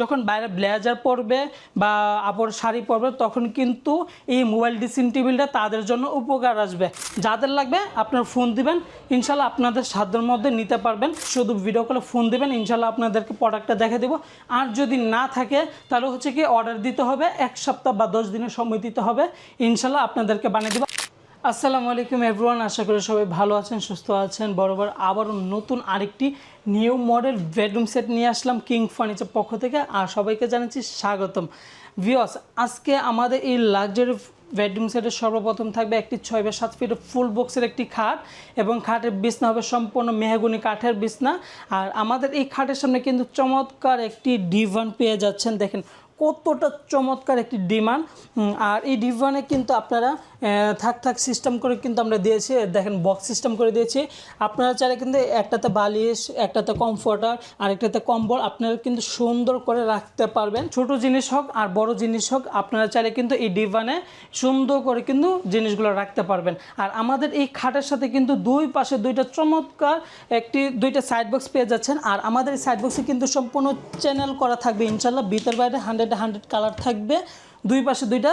যখন বাইরে ব্লেজার পরবে বা আপর শাড়ি পরবে, তখন কিন্তু এই মোবাইল ড্রেসিং টেবিলটা তাদের জন্য উপকার আসবে। যাদের লাগবে আপনার ফোন দিবেন, ইনশাল্লাহ আপনাদের সাধ্যের মধ্যে নিতে পারবেন। শুধু ভিডিও কলে ফোন দিবেন, ইনশাল্লাহ আপনাদেরকে প্রোডাক্টটা দেখে দেবো। আর যদি না থাকে, তাহলে হচ্ছে কি অর্ডার দিতে হবে, এক সপ্তাহ বা দশ দিনের সময় দিতে হবে। ইনশাল্লাহ আপনাদেরকে বানিয়ে দেবো। আসসালামু আলাইকুম এভরিওয়ান, আশা করি সবাই ভালো আছেন, সুস্থ আছেন। বরাবর আবারও নতুন আরেকটি নিউ মডেল বেডরুম সেট নিয়ে আসলাম কিং ফার্নিচার পক্ষ থেকে, আর সবাইকে জানাচ্ছি স্বাগতম। ভিওস আজকে আমাদের এই লাক্সারি বেডরুম সেটের সর্বপ্রথম থাকবে একটি ছয় বা সাত ফিটের ফুল বক্সের একটি খাট, এবং খাটের বিছনা হবে সম্পূর্ণ মেহগুনি কাঠের বিছনা। আর আমাদের এই খাটের সামনে কিন্তু চমৎকার একটি ডিভান পেয়ে যাচ্ছেন। দেখেন কতটা চমৎকার একটি ডিমান্ড। আর এই ডিভানে কিন্তু আপনারা থাক থাক সিস্টেম করে কিন্তু আমরা দিয়েছি। দেখেন বক্স সিস্টেম করে দিয়েছি। আপনারা চাইলে কিন্তু একটাতে বালিশ, একটাতে কমফোর্টার আর একটাতে কম্বল আপনারা কিন্তু সুন্দর করে রাখতে পারবেন। ছোট জিনিস হোক আর বড় জিনিস হোক, আপনারা চাইলে কিন্তু এই ডিভানে সুন্দর করে কিন্তু জিনিসগুলো রাখতে পারবেন। আর আমাদের এই খাটের সাথে কিন্তু দুই পাশে দুইটা চমৎকার একটি, দুইটা সাইড বক্স পেয়ে যাচ্ছেন। আর আমাদের এই সাইড বক্সে কিন্তু সম্পূর্ণ চ্যানেল করা থাকবে। ইনশাল্লাহ ভিতর বাইরে হান্ড্রেড হান্ড্রেড কালার থাকবে। দুই পাশে দুইটা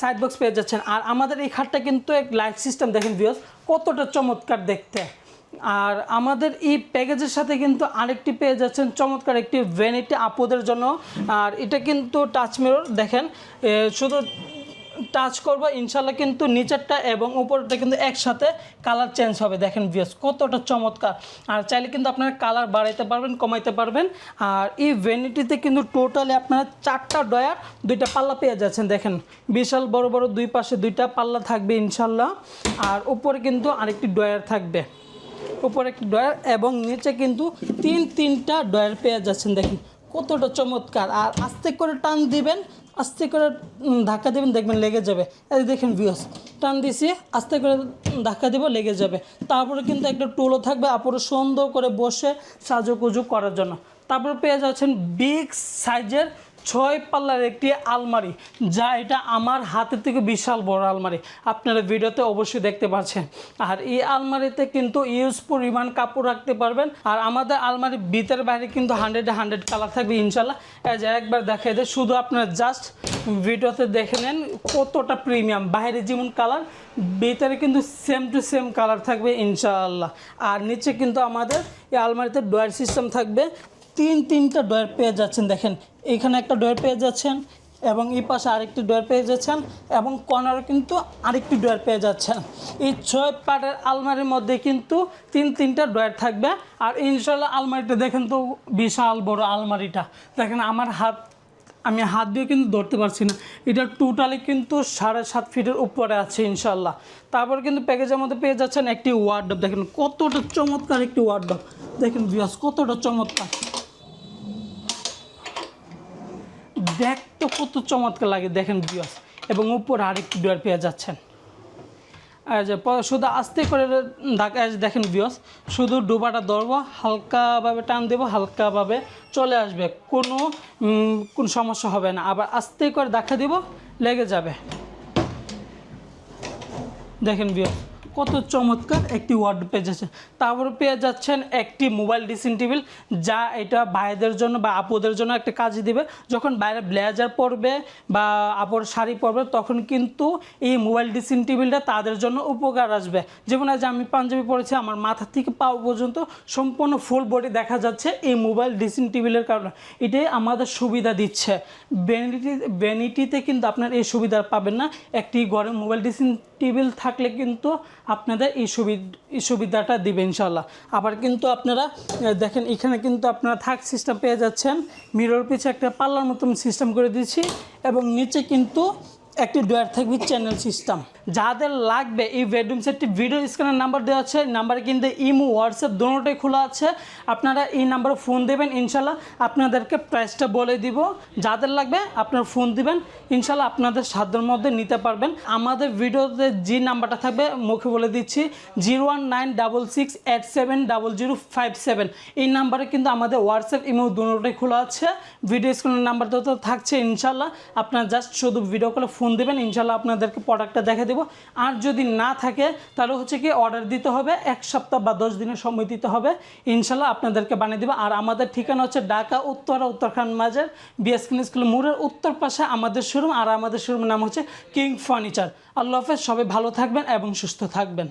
সাইড বক্স পেয়ে যাচ্ছেন। আর আমাদের এই খাটটা কিন্তু এক লাইট সিস্টেম দেখেন বিয়স কতটা চমৎকার দেখতে। আর আমাদের এই প্যাকেজের সাথে কিন্তু আরেকটি পেয়ে যাচ্ছেন চমৎকার একটি ভ্যানিটি আপদের জন্য। আর এটা কিন্তু টাচ দেখেন শুধু টাচ করব, ইনশাল্লাহ কিন্তু নিচেরটা এবং উপরটা কিন্তু একসাথে কালার চেঞ্জ হবে। দেখেন ভিউস কতটা চমৎকার। আর চাইলে কিন্তু আপনারা কালার বাড়াইতে পারবেন, কমাইতে পারবেন। আর এই ভ্যানিটিতে কিন্তু টোটালি আপনারা চারটা ডয়ার দুইটা পাল্লা পেয়ে যাচ্ছেন, দেখেন। বিশাল, বড় বড় দুই পাশে দুইটা পাল্লা থাকবে, ইনশাল্লাহ। আর উপরে কিন্তু আরেকটি ডয়ার থাকবে। উপরে একটি ডয়ার এবং নিচে কিন্তু তিন, তিনটা ডয়ার পেয়ে যাচ্ছেন, দেখেন। কতটা চমৎকার। আর আস্তে করে টান দিবেন আস্তে করে ধাক্কা দেবেন, দেখবেন লেগে যাবে। এই দেখেন ভিউস টান দিছি, আস্তে করে ধাক্কা দেবো, লেগে যাবে। তারপরে কিন্তু একটা টুলও থাকবে আপরে সুন্দর করে বসে সাজুকুজু করার জন্য। তারপরে পেয়ে যাচ্ছেন বিগ সাইজের ছয় পাল্লার একটি আলমারি, যা এটা আমার হাতের থেকে বিশাল বড় আলমারি। আপনারা ভিডিওতে অবশ্যই দেখতে পাচ্ছেন আর এই আলমারিতে কিন্তু ইউজ পরিমাণ কাপড় রাখতে পারবেন। আর আমাদের আলমারির ভিতরে বাইরে কিন্তু হান্ড্রেডে হান্ড্রেড কালার থাকবে ইনশাল্লাহ। একবার দেখাই দেয় শুধু আপনারা জাস্ট ভিডিওতে দেখে নেন কতটা প্রিমিয়াম বাইরে যেমন কালার ভিতরে কিন্তু সেম টু সেম কালার থাকবে ইনশাআল্লাহ আর নিচে কিন্তু আমাদের এই আলমারিতে ডয়ার সিস্টেম থাকবে। তিন তিনটা ডয়ার পেয়ে যাচ্ছেন, দেখেন। এখানে একটা ডয়ার পেয়ে যাচ্ছেন এবং এই পাশে আরেকটি ডয়ার পেয়ে যাচ্ছেন এবং কর্নারে কিন্তু আরেকটি ডয়ার পেয়ে যাচ্ছেন। এই ছয় পাটের আলমারির মধ্যে কিন্তু তিন তিনটা ডয়ার থাকবে। আর ইনশাল্লাহ আলমারিটা দেখেন তো বিশাল বড় আলমারিটা। দেখেন আমার হাত, আমি হাত দিয়ে কিন্তু ধরতে পারছি না। এটা টোটালি কিন্তু সাড়ে সাত ফিটের উপরে আছে ইনশাল্লাহ তারপর কিন্তু প্যাকেজের মধ্যে পেয়ে যাচ্ছেন একটি ওয়ার্ডব দেখেন কতটা চমৎকার একটি ওয়ার্ডব দেখেন বিয়াস কতটা চমৎকার। দেখতে কত চমৎকার লাগে, দেখেন বিয়াস এবং উপরে আরেকটি ডোয়ার পেয়ে যাচ্ছেন। শুধু আস্তে করে ঢাকা দেখেন বিয়স শুধু ডোবাটা ধরবো, হালকাভাবে টান দেবো, হালকাভাবে চলে আসবে। কোনো কোন সমস্যা হবে না। আবার আস্তে করে দেখা দিব, লেগে যাবে। দেখেন বিয়স কত চমৎকার একটি ওয়ার্ড পেয়ে যাচ্ছে তারপরে পেয়ে যাচ্ছেন একটি মোবাইল ড্রেসিং টেবিল যা এটা ভাইদের জন্য বা আপুদের জন্য একটা কাজ দিবে। যখন বাইরে ব্লেজার পরবে বা আপুর শাড়ি পরবে, তখন কিন্তু এই মোবাইল ড্রেসিং টেবিলটা তাদের জন্য উপকার আসবে। যেমন আজ আমি পাঞ্জাবি পরেছি, আমার মাথা থেকে পাও পর্যন্ত সম্পূর্ণ ফুল বডি দেখা যাচ্ছে এই মোবাইল ড্রেসিং টেবিলের কারণে। এটাই আমাদের সুবিধা দিচ্ছে। ভ্যানিটি ভ্যানিটিতে কিন্তু আপনার এই সুবিধা পাবেন না। একটি ঘরে মোবাইল ড্রেসিং টেবিল থাকলে কিন্তু আপনাদের এই সুবিধা সুবিধাটা দিবে ইনশাল্লাহ আবার কিন্তু আপনারা দেখেন এখানে কিন্তু আপনারা থাক সিস্টেম পেয়ে যাচ্ছেন। মিরর পিছে একটা পাল্লার মতন সিস্টেম করে দিচ্ছি এবং নিচে কিন্তু একটি ডয়ার থাকবে চ্যানেল সিস্টেম যাদের লাগবে এই বেডরুম সেটটি ভিডিও স্ক্রিনের নাম্বার দেওয়া আছে নাম্বারে কিন্তু ইমো হোয়াটসঅ্যাপ দুটোটাই খোলা আছে। আপনারা এই নাম্বারে ফোন দেবেন, ইনশাল্লাহ আপনাদেরকে প্রাইসটা বলে দিব। যাদের লাগবে, আপনার ফোন দিবেন, ইনশাল্লাহ আপনাদের সাধ্যের মধ্যে নিতে পারবেন। আমাদের ভিডিওতে যে নাম্বারটা থাকবে, মুখে বলে দিচ্ছি zero one nine double six eight seven double zero five seven এই নাম্বারে কিন্তু আমাদের হোয়াটসঅ্যাপ ইমো দুটোটাই খোলা আছে। ভিডিও স্ক্রিনের নাম্বারটা তো থাকছে, ইনশাল্লাহ। আপনার জাস্ট শুধু ভিডিও কলে ফোন ফোন দেবেন ইনশাল্লাহ আপনাদেরকে প্রোডাক্টটা দেখে দেবো। আর যদি না থাকে, তাহলে হচ্ছে কি অর্ডার দিতে হবে, এক সপ্তাহ বা দশ দিনের সময় দিতে হবে। ইনশাল্লাহ আপনাদেরকে বানিয়ে দেবো। আর আমাদের ঠিকানা হচ্ছে ঢাকা, উত্তরা উত্তরখান মাঝের বিএসকিন স্কুল মোড়ের উত্তর পাশে আমাদের শোরুম আর আমাদের শোরুমের নাম হচ্ছে কিং ফার্নিচার। আল্লাহ হাফেজ, সবাই ভালো থাকবেন এবং সুস্থ থাকবেন।